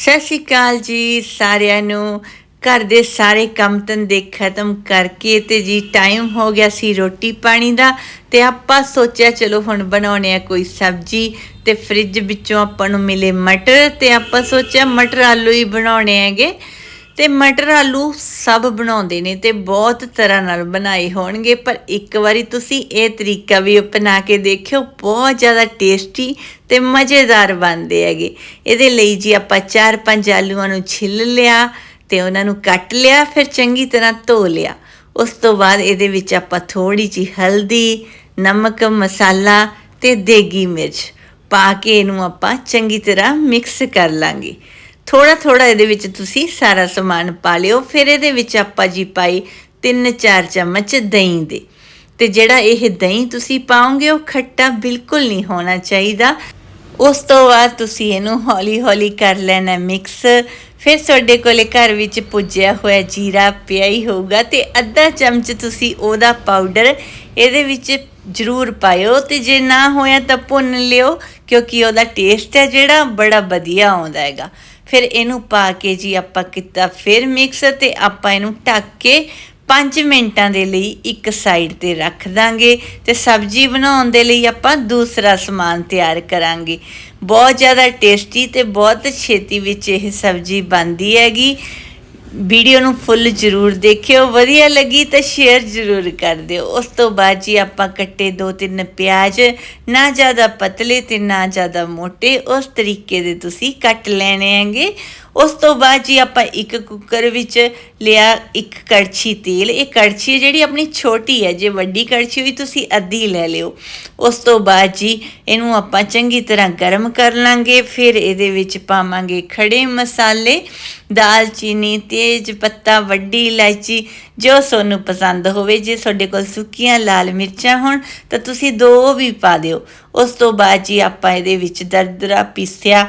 ਸਤਿ ਸ਼੍ਰੀ ਅਕਾਲ ਜੀ ਸਾਰਿਆਂ ਨੂੰ। ਘਰ ਦੇ ਸਾਰੇ ਕੰਮ ਧੰਦੇ ਖਤਮ ਕਰਕੇ ਤੇ ਜੀ ਟਾਈਮ ਹੋ ਗਿਆ ਸੀ ਰੋਟੀ ਪਾਣੀ ਦਾ ਤੇ ਆਪਾਂ ਸੋਚਿਆ ਚਲੋ ਹੁਣ ਬਣਾਉਣੇ ਆ ਕੋਈ ਸਬਜੀ ਤੇ ਫ੍ਰਿਜ ਵਿੱਚੋਂ ਆਪਾਂ ਨੂੰ ਮਿਲੇ ਮਟਰ ਤੇ ਆਪਾਂ ਸੋਚਿਆ ਮਟਰ ਆਲੂ ਹੀ ਬਣਾਉਣੇ ਹੈਗੇ। ਤੇ ਮਟਰ ਆਲੂ ਸਭ ਬਣਾਉਂਦੇ ਨੇ ਤੇ ਬਹੁਤ ਤਰ੍ਹਾਂ ਨਾਲ ਬਣਾਏ ਹੋਣਗੇ, ਪਰ ਇੱਕ ਵਾਰੀ ਤੁਸੀਂ ਇਹ ਤਰੀਕਾ ਵੀ ਅਪਣਾ ਕੇ ਦੇਖਿਓ, ਬਹੁਤ ਜ਼ਿਆਦਾ ਟੇਸਟੀ ਤੇ ਮਜ਼ੇਦਾਰ ਬਣਦੇ ਹੈਗੇ। ਇਹਦੇ ਲਈ ਜੀ ਆਪਾਂ 4-5 ਆਲੂਆਂ ਨੂੰ ਛਿੱਲ ਲਿਆ ਤੇ ਉਹਨਾਂ ਨੂੰ ਕੱਟ ਲਿਆ, ਫਿਰ ਚੰਗੀ ਤਰ੍ਹਾਂ ਧੋ ਲਿਆ। ਉਸ ਤੋਂ ਬਾਅਦ ਇਹਦੇ ਵਿੱਚ ਆਪਾਂ ਥੋੜੀ ਜਿਹੀ ਹਲਦੀ, ਨਮਕ, ਮਸਾਲਾ ਤੇ ਦੇਗੀ ਮਿਰਚ ਪਾ ਕੇ ਇਹਨੂੰ ਆਪਾਂ ਚੰਗੀ ਤਰ੍ਹਾਂ ਮਿਕਸ ਕਰ ਲਾਂਗੇ। ਥੋੜਾ ਥੋੜਾ ਇਹਦੇ ਵਿੱਚ ਤੁਸੀਂ ਸਾਰਾ ਸਮਾਨ ਪਾ ਲਿਓ। ਫਿਰ ਇਹਦੇ ਵਿੱਚ ਆਪਾਂ ਜੀ ਪਾਈ 3-4 ਚਮਚ ਦਹੀਂ ਦੇ। ਤੇ ਜਿਹੜਾ ਇਹ ਦਹੀਂ ਤੁਸੀਂ ਪਾਓਗੇ, ਉਹ ਖੱਟਾ ਬਿਲਕੁਲ ਨਹੀਂ ਹੋਣਾ ਚਾਹੀਦਾ। ਉਸ ਤੋਂ ਬਾਅਦ ਤੁਸੀਂ ਇਹਨੂੰ ਹੌਲੀ-ਹੌਲੀ ਕਰ ਲੈਣਾ ਮਿਕਸ। ਫਿਰ ਤੁਹਾਡੇ ਕੋਲੇ ਘਰ ਵਿੱਚ ਪੁੱਜਿਆ ਹੋਇਆ ਜੀਰਾ ਪਿਆ ਹੀ ਹੋਊਗਾ ਤੇ ਅੱਧਾ ਚਮਚ ਤੁਸੀਂ ਉਹਦਾ ਪਾਊਡਰ ਇਹਦੇ ਵਿੱਚ ਜ਼ਰੂਰ ਪਾਇਓ ਤੇ ਜੇ ਨਾ ਹੋਇਆ ਤਾਂ ਭੁੰਨ ਲਿਓ, ਕਿਉਂਕਿ ਉਹਦਾ ਟੇਸਟ ਹੈ ਜਿਹੜਾ ਬੜਾ ਵਧੀਆ ਆਉਂਦਾ ਹੈਗਾ। ਫਿਰ ਇਹਨੂੰ ਪਾ ਕੇ ਜੀ ਆਪਾਂ ਕੀਤਾ ਫਿਰ ਮਿਕਸ ਤੇ ਆਪਾਂ ਇਹਨੂੰ ਢੱਕ ਕੇ 5 ਮਿੰਟਾਂ ਦੇ ਲਈ ਇੱਕ ਸਾਈਡ ਤੇ ਰੱਖ ਦਾਂਗੇ ਤੇ ਸਬਜ਼ੀ ਬਣਾਉਣ ਦੇ ਲਈ ਆਪਾਂ ਦੂਸਰਾ ਸਮਾਨ ਤਿਆਰ ਕਰਾਂਗੇ। ਬਹੁਤ ਜ਼ਿਆਦਾ ਟੇਸਟੀ ਤੇ ਬਹੁਤ ਛੇਤੀ ਵਿੱਚ ਇਹ ਸਬਜ਼ੀ ਬਣਦੀ ਹੈਗੀ। ਵੀਡੀਓ ਨੂੰ ਫੁੱਲ ਜ਼ਰੂਰ ਦੇਖਿਓ। ਵਧੀਆ ਲੱਗੀ ਤਾਂ ਸ਼ੇਅਰ ਜ਼ਰੂਰ ਕਰ ਦਿਓ। ਉਸ ਤੋਂ ਬਾਅਦ ਜੀ ਆਪਾਂ ਕੱਟੇ ਦੋ ਤਿੰਨ ਪਿਆਜ਼। ਨਾ ਜ਼ਿਆਦਾ ਪਤਲੇ ਤੇ ਨਾ ਜ਼ਿਆਦਾ ਮੋਟੇ। ਉਸ ਤਰੀਕੇ ਦੇ ਤੁਸੀਂ ਕੱਟ ਲੈਣੇ ਹੈਗੇ। ਉਸ ਤੋਂ ਬਾਅਦ ਜੀ ਆਪਾਂ ਇੱਕ ਕੁੱਕਰ ਵਿੱਚ ਲਿਆ ਇੱਕ ਕੜਛੀ ਤੇਲ। ਇਹ ਕੜਛੀ ਜਿਹੜੀ ਆਪਣੀ ਛੋਟੀ ਹੈ, ਜੇ ਵੱਡੀ ਕੜਛੀ ਹੋਈ ਤੁਸੀਂ ਅੱਧੀ ਲੈ ਲਿਓ। ਉਸ ਤੋਂ ਬਾਅਦ ਜੀ ਇਹਨੂੰ ਆਪਾਂ ਚੰਗੀ ਤਰ੍ਹਾਂ ਗਰਮ ਕਰ ਲਾਂਗੇ। ਫਿਰ ਇਹਦੇ ਵਿੱਚ ਪਾਵਾਂਗੇ ਖੜੇ ਮਸਾਲੇ ਦਾਲਚੀਨੀ ਤੇਜ ਪੱਤਾ, ਵੱਡੀ ਇਲਾਇਚੀ। ਜੋ ਤੁਹਾਨੂੰ ਪਸੰਦ ਹੋਵੇ, ਜੇ ਤੁਹਾਡੇ ਕੋਲ ਸੁੱਕੀਆਂ ਲਾਲ ਮਿਰਚਾਂ ਹੋਣ, ਤਾਂ ਤੁਸੀਂ ਦੋ ਵੀ ਪਾ ਦਿਓ। ਉਸ ਤੋਂ ਬਾਅਦ ਜੀ ਆਪਾਂ ਇਹਦੇ ਵਿੱਚ ਦਰਦਰਾ ਪੀਸਿਆ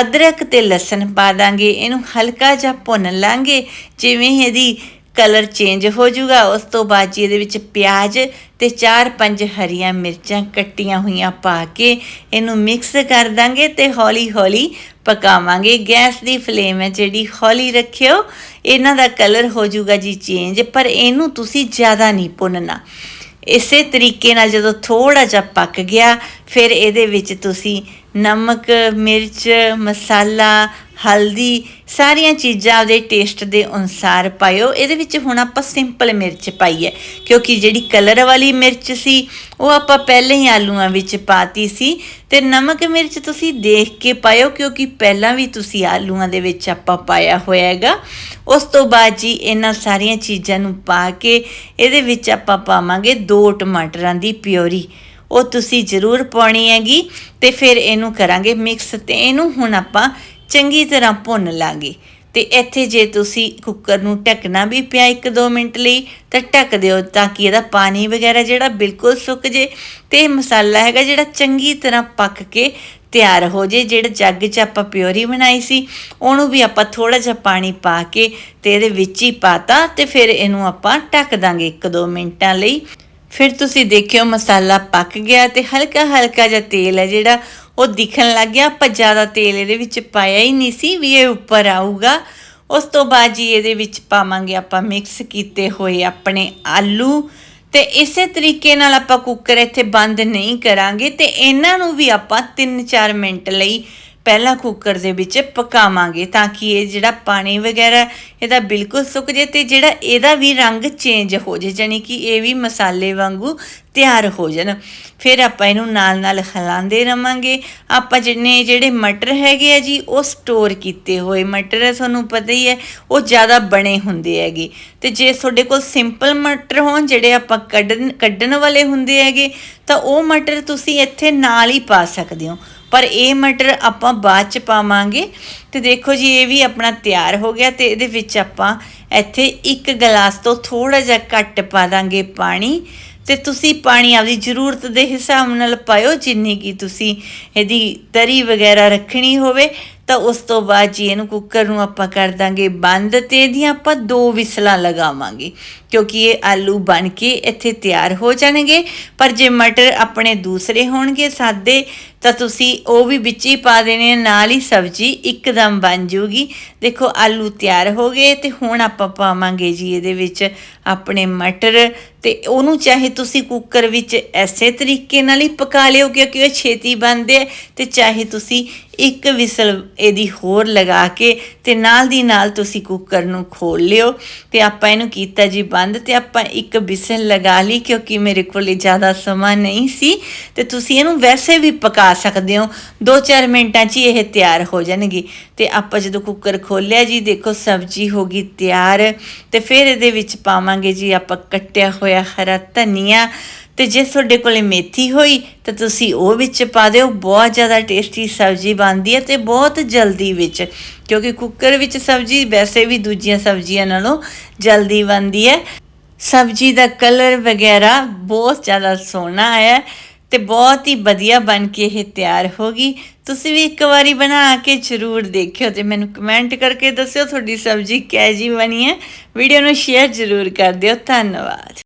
ਅਦਰਕ ਤੇ ਲਸਣ ਪਾ ਦਾਂਗੇ, ਇਹਨੂੰ ਹਲਕਾ ਜਿਹਾ ਭੁੰਨ ਲਾਂਗੇ, ਜਿਵੇਂ ਇਹਦੀ ਕਲਰ ਚੇਂਜ ਹੋ ਜਾਊਗਾ, ਉਸ ਤੋਂ ਬਾਅਦ ਜੀ ਇਹਦੇ ਵਿੱਚ ਪਿਆਜ਼ ਤੇ 4-5 ਹਰੀਆਂ ਮਿਰਚਾਂ ਕੱਟੀਆਂ ਹੋਈਆਂ ਪਾ ਕੇ ਇਹਨੂੰ ਮਿਕਸ ਕਰ ਦਾਂਗੇ ਤੇ ਹੌਲੀ-ਹੌਲੀ ਪਕਾਵਾਂਗੇ। ਗੈਸ ਦੀ ਫਲੇਮ ਹੈ ਜਿਹੜੀ, ਹੌਲੀ ਰੱਖਿਓ। ਇਹਨਾਂ ਦਾ ਕਲਰ ਹੋ ਜਾਊਗਾ ਜੀ ਚੇਂਜ ਪਰ ਇਹਨੂੰ ਤੁਸੀਂ ਜ਼ਿਆਦਾ ਨਹੀਂ ਭੁੰਨਣਾ। ਇਸੇ ਤਰੀਕੇ ਨਾਲ ਜਦੋਂ ਥੋੜਾ ਜਿਹਾ ਪੱਕ ਗਿਆ, ਫਿਰ ਇਹਦੇ ਵਿੱਚ ਤੁਸੀਂ ਨਮਕ, ਮਿਰਚ, ਮਸਾਲਾ ਹਲਦੀ, ਸਾਰੀਆਂ ਚੀਜ਼ਾਂ ਉਹਦੇ ਟੇਸਟ ਦੇ ਅਨੁਸਾਰ ਪਾਇਓ। ਇਹਦੇ ਵਿੱਚ ਹੁਣ ਆਪਾਂ ਸਿੰਪਲ ਮਿਰਚ ਪਾਈ ਹੈ, ਕਿਉਂਕਿ ਜਿਹੜੀ ਕਲਰ ਵਾਲੀ ਮਿਰਚ ਸੀ, ਉਹ ਆਪਾਂ ਪਹਿਲਾਂ ਹੀ ਆਲੂਆਂ ਵਿੱਚ ਪਾਤੀ ਸੀ। ਤੇ ਨਮਕ ਮਿਰਚ ਤੁਸੀਂ ਦੇਖ ਕੇ ਪਾਇਓ, ਕਿਉਂਕਿ ਪਹਿਲਾਂ ਵੀ ਤੁਸੀਂ ਆਲੂਆਂ ਦੇ ਵਿੱਚ ਆਪਾਂ ਪਾਇਆ ਹੋਇਆ ਹੈਗਾ। ਉਸ ਤੋਂ ਬਾਅਦ ਜੀ ਇਹਨਾਂ ਸਾਰੀਆਂ ਚੀਜ਼ਾਂ ਨੂੰ ਪਾ ਕੇ ਇਹਦੇ ਵਿੱਚ ਆਪਾਂ ਪਾਵਾਂਗੇ ਦੋ ਟਮਾਟਰਾਂ ਦੀ ਪਿਓਰੀ ਉਹ ਤੁਸੀਂ ਜ਼ਰੂਰ ਪਾਉਣੀ ਹੈਗੀ, ਤੇ ਫਿਰ ਇਹਨੂੰ ਕਰਾਂਗੇ ਮਿਕਸ ਤੇ ਇਹਨੂੰ ਹੁਣ ਆਪਾਂ ਚੰਗੀ ਤਰ੍ਹਾਂ ਭੁੰਨ ਲਾਂਗੇ। ਤੇ ਇੱਥੇ ਜੇ ਤੁਸੀਂ ਕੁੱਕਰ ਨੂੰ ਢੱਕਣਾ ਵੀ ਪਿਆ 1-2 ਮਿੰਟ ਲਈ, ਤਾਂ ਢੱਕ ਦਿਓ ਤਾਂ ਕਿ ਇਹਦਾ ਪਾਣੀ ਵਗੈਰਾ ਜਿਹੜਾ ਬਿਲਕੁਲ ਸੁੱਕ ਜੇ। ਤੇ ਮਸਾਲਾ ਹੈਗਾ ਜਿਹੜਾ ਚੰਗੀ ਤਰ੍ਹਾਂ ਪੱਕ ਕੇ ਤਿਆਰ ਹੋ ਜੇ, ਜਿਹੜਾ ਜੱਗ 'ਚ ਆਪਾਂ ਪਿਓਰੀ ਬਣਾਈ ਸੀ, ਉਹਨੂੰ ਵੀ ਆਪਾਂ ਥੋੜਾ ਜਿਹਾ ਪਾਣੀ ਪਾ ਕੇ ਤੇ ਇਹਦੇ ਵਿੱਚ ਹੀ ਪਾਤਾ ਤੇ ਫਿਰ ਇਹਨੂੰ ਆਪਾਂ ਢੱਕ ਦਾਂਗੇ 1-2 ਮਿੰਟਾਂ ਲਈ। ਫਿਰ ਤੁਸੀਂ ਦੇਖਿਓ ਮਸਾਲਾ ਪੱਕ ਗਿਆ ਤੇ ਹਲਕਾ ਹਲਕਾ ਜਿਹਾ ਤੇਲ ਹੈ ਜਿਹੜਾ ਉਹ ਦਿਖਣ ਲੱਗ ਗਿਆ। ਆਪਾਂ ਜ਼ਿਆਦਾ ਤੇਲ ਇਹਦੇ ਵਿੱਚ ਪਾਇਆ ਹੀ ਨਹੀਂ ਸੀ ਵੀ ਇਹ ਉੱਪਰ ਆਊਗਾ। ਉਸ ਤੋਂ ਬਾਅਦ ਜੀ ਇਹਦੇ ਵਿੱਚ ਪਾਵਾਂਗੇ ਆਪਾਂ ਮਿਕਸ ਕੀਤੇ ਹੋਏ ਆਪਣੇ ਆਲੂ ਤੇ ਇਸੇ ਤਰੀਕੇ ਨਾਲ ਆਪਾਂ ਕੁੱਕਰ ਇੱਥੇ ਬੰਦ ਨਹੀਂ ਕਰਾਂਗੇ ਤੇ ਇਹਨਾਂ ਨੂੰ ਵੀ ਆਪਾਂ 3-4 ਮਿੰਟ ਲਈ ਪਹਿਲਾਂ ਕੁੱਕਰ ਦੇ ਵਿੱਚ ਪਕਾਵਾਂਗੇ ਤਾਂ ਕਿ ਇਹ ਜਿਹੜਾ ਪਾਣੀ ਵਗੈਰਾ ਇਹਦਾ ਬਿਲਕੁਲ ਸੁੱਕ ਜੇ ਤੇ ਜਿਹੜਾ ਇਹਦਾ ਵੀ ਰੰਗ ਚੇਂਜ ਹੋ ਜੇ ਜਾਨੀ ਕਿ ਇਹ ਵੀ ਮਸਾਲੇ ਵਾਂਗੂ ਤਿਆਰ ਹੋ ਜਾਣ। ਫਿਰ ਆਪਾਂ ਇਹਨੂੰ ਨਾਲ ਨਾਲ ਹਿਲਾਉਂਦੇ ਰਵਾਂਗੇ। ਆਪਾਂ ਜਿੰਨੇ ਜਿਹੜੇ ਮਟਰ ਹੈਗੇ ਆ ਜੀ, ਉਹ ਸਟੋਰ ਕੀਤੇ ਹੋਏ ਮਟਰ ਤੁਹਾਨੂੰ ਪਤਾ ਹੀ ਹੈ, ਉਹ ਜ਼ਿਆਦਾ ਬਣੇ ਹੁੰਦੇ ਹੈਗੇ। ਤੇ ਜੇ ਤੁਹਾਡੇ ਕੋਲ ਸਿੰਪਲ ਮਟਰ ਹੋਣ, ਜਿਹੜੇ ਆਪਾਂ ਕੱਢਣ ਕੱਢਣ ਵਾਲੇ ਹੁੰਦੇ ਹੈਗੇ, ਤਾਂ ਉਹ ਮਟਰ ਤੁਸੀਂ ਇੱਥੇ ਨਾਲ ਹੀ ਪਾ ਸਕਦੇ ਹੋ। ਪਰ ਇਹ ਮਟਰ ਆਪਾਂ ਬਾਅਦ ਚ ਪਾਵਾਂਗੇ। ਤੇ ਦੇਖੋ ਜੀ, ਇਹ ਵੀ ਆਪਣਾ ਤਿਆਰ ਹੋ ਗਿਆ ਤੇ ਇਹਦੇ ਵਿੱਚ ਆਪਾਂ ਇੱਥੇ ਇੱਕ ਗਲਾਸ ਤੋਂ ਥੋੜਾ ਜਿਹਾ ਘੱਟ ਪਾ ਦਾਂਗੇ ਪਾਣੀ। ਤੇ ਤੁਸੀਂ ਪਾਣੀ ਆਪਦੀ ਜ਼ਰੂਰਤ ਦੇ ਹਿਸਾਬ ਨਾਲ ਪਾਇਓ, ਜਿੰਨੀ ਕੀ ਤੁਸੀਂ ਇਹਦੀ ਤਰੀ ਵਗੈਰਾ ਰੱਖਣੀ ਹੋਵੇ। ਤਾਂ ਉਸ ਤੋਂ ਬਾਅਦ ਜੀ ਇਹਨੂੰ ਕੁੱਕਰ ਨੂੰ ਆਪਾਂ ਕਰ ਦਾਂਗੇ ਬੰਦ ਤੇ ਇਹਦੀਆਂ ਆਪਾਂ ਦੋ ਵਿਸਲਾਂ ਲਗਾਵਾਂਗੇ, ਕਿਉਂਕਿ ਇਹ ਆਲੂ ਬਣ ਕੇ ਇੱਥੇ ਤਿਆਰ ਹੋ ਜਾਣਗੇ। ਪਰ ਜੇ ਮਟਰ ਆਪਣੇ ਦੂਸਰੇ ਹੋਣਗੇ, ਸਾਦੇ ਤਾਂ ਤੁਸੀਂ ਉਹ ਵੀ ਵਿੱਚ ਹੀ ਪਾ ਦੇਣੇ ਨਾਲ ਹੀ ਸਬਜ਼ੀ ਇੱਕਦਮ ਬਣ ਜੂਗੀ ਦੇਖੋ, ਆਲੂ ਤਿਆਰ ਹੋ ਗਏ ਤੇ ਹੁਣ ਆਪਾਂ ਪਾਵਾਂਗੇ ਜੀ ਇਹਦੇ ਵਿੱਚ ਆਪਣੇ ਮਟਰ ਤੇ ਉਹਨੂੰ ਚਾਹੇ ਤੁਸੀਂ ਕੁੱਕਰ ਵਿੱਚ ਐਸੇ ਤਰੀਕੇ ਨਾਲ ਹੀ ਪਕਾ ਲਿਓ ਕਿਉਂਕਿ ਉਹ ਛੇਤੀ ਬਣਦੇ ਆ ਤੇ ਚਾਹੇ ਤੁਸੀਂ ਇੱਕ ਵਿਸਲ ਇਹਦੀ ਹੋਰ ਲਗਾ ਕੇ ਤੇ ਨਾਲ ਦੀ ਨਾਲ ਤੁਸੀਂ ਕੁੱਕਰ ਨੂੰ ਖੋਲ ਲਿਓ ਤੇ ਆਪਾਂ ਇਹਨੂੰ ਕੀਤਾ ਜੀ ਬੰਦ ਤੇ ਆਪਾਂ ਇੱਕ ਵਿਸਲ ਲਗਾ ਲਈ ਕਿਉਂਕਿ ਮੇਰੇ ਕੋਲ ਜ਼ਿਆਦਾ ਸਮਾਂ ਨਹੀਂ ਸੀ ਤੇ ਤੁਸੀਂ ਇਹਨੂੰ ਵੈਸੇ ਵੀ ਪਕਾ ਸਕਦੇ ਹੋ। 2-4 ਮਿੰਟਾਂ 'ਚ ਹੀ ਇਹ ਤਿਆਰ ਹੋ ਜਾਣਗੇ। ਤੇ ਆਪਾਂ ਜਦੋਂ ਕੁੱਕਰ ਖੋਲਿਆ ਜੀ, ਦੇਖੋ ਸਬਜ਼ੀ ਹੋ ਗਈ ਤਿਆਰ। ਤੇ ਫਿਰ ਇਹਦੇ ਵਿੱਚ ਪਾਵਾਂਗੇ ਜੀ ਆਪਾਂ ਕੱਟਿਆ ਹੋਇਆ ਹਰਾ ਧਨੀਆ। ਤੇ ਜੇ ਤੁਹਾਡੇ ਕੋਲੇ ਮੇਥੀ ਹੋਈ, ਤਾਂ ਤੁਸੀਂ ਉਹ ਵਿੱਚ ਪਾ ਦਿਓ। ਬਹੁਤ ਜ਼ਿਆਦਾ ਟੇਸਟੀ ਸਬਜ਼ੀ ਬਣਦੀ ਹੈ ਤੇ ਬਹੁਤ ਜਲਦੀ ਵਿੱਚ। ਕਿਉਂਕਿ ਕੁੱਕਰ ਵਿੱਚ ਸਬਜ਼ੀ ਵੈਸੇ ਵੀ ਦੂਜੀਆਂ ਸਬਜ਼ੀਆਂ ਨਾਲੋਂ ਜਲਦੀ ਬਣਦੀ ਹੈ। ਸਬਜ਼ੀ ਦਾ ਕਲਰ ਵਗੈਰਾ ਬਹੁਤ ਜ਼ਿਆਦਾ ਸੋਹਣਾ ਆਇਆ ਤੇ ਬਹੁਤ ਹੀ ਵਧੀਆ ਬਣ ਕੇ ਇਹ ਤਿਆਰ ਹੋ ਗਈ। ਤੁਸੀਂ ਵੀ ਇੱਕ ਵਾਰੀ ਬਣਾ ਕੇ ਜ਼ਰੂਰ ਦੇਖਿਓ ਤੇ ਮੈਨੂੰ ਕਮੈਂਟ ਕਰਕੇ ਦੱਸਿਓ ਤੁਹਾਡੀ ਸਬਜ਼ੀ ਕਿਹੋ ਜਿਹੀ ਬਣੀ ਹੈ। ਵੀਡੀਓ ਨੂੰ ਸ਼ੇਅਰ ਜ਼ਰੂਰ ਕਰ ਦਿਓ। ਧੰਨਵਾਦ।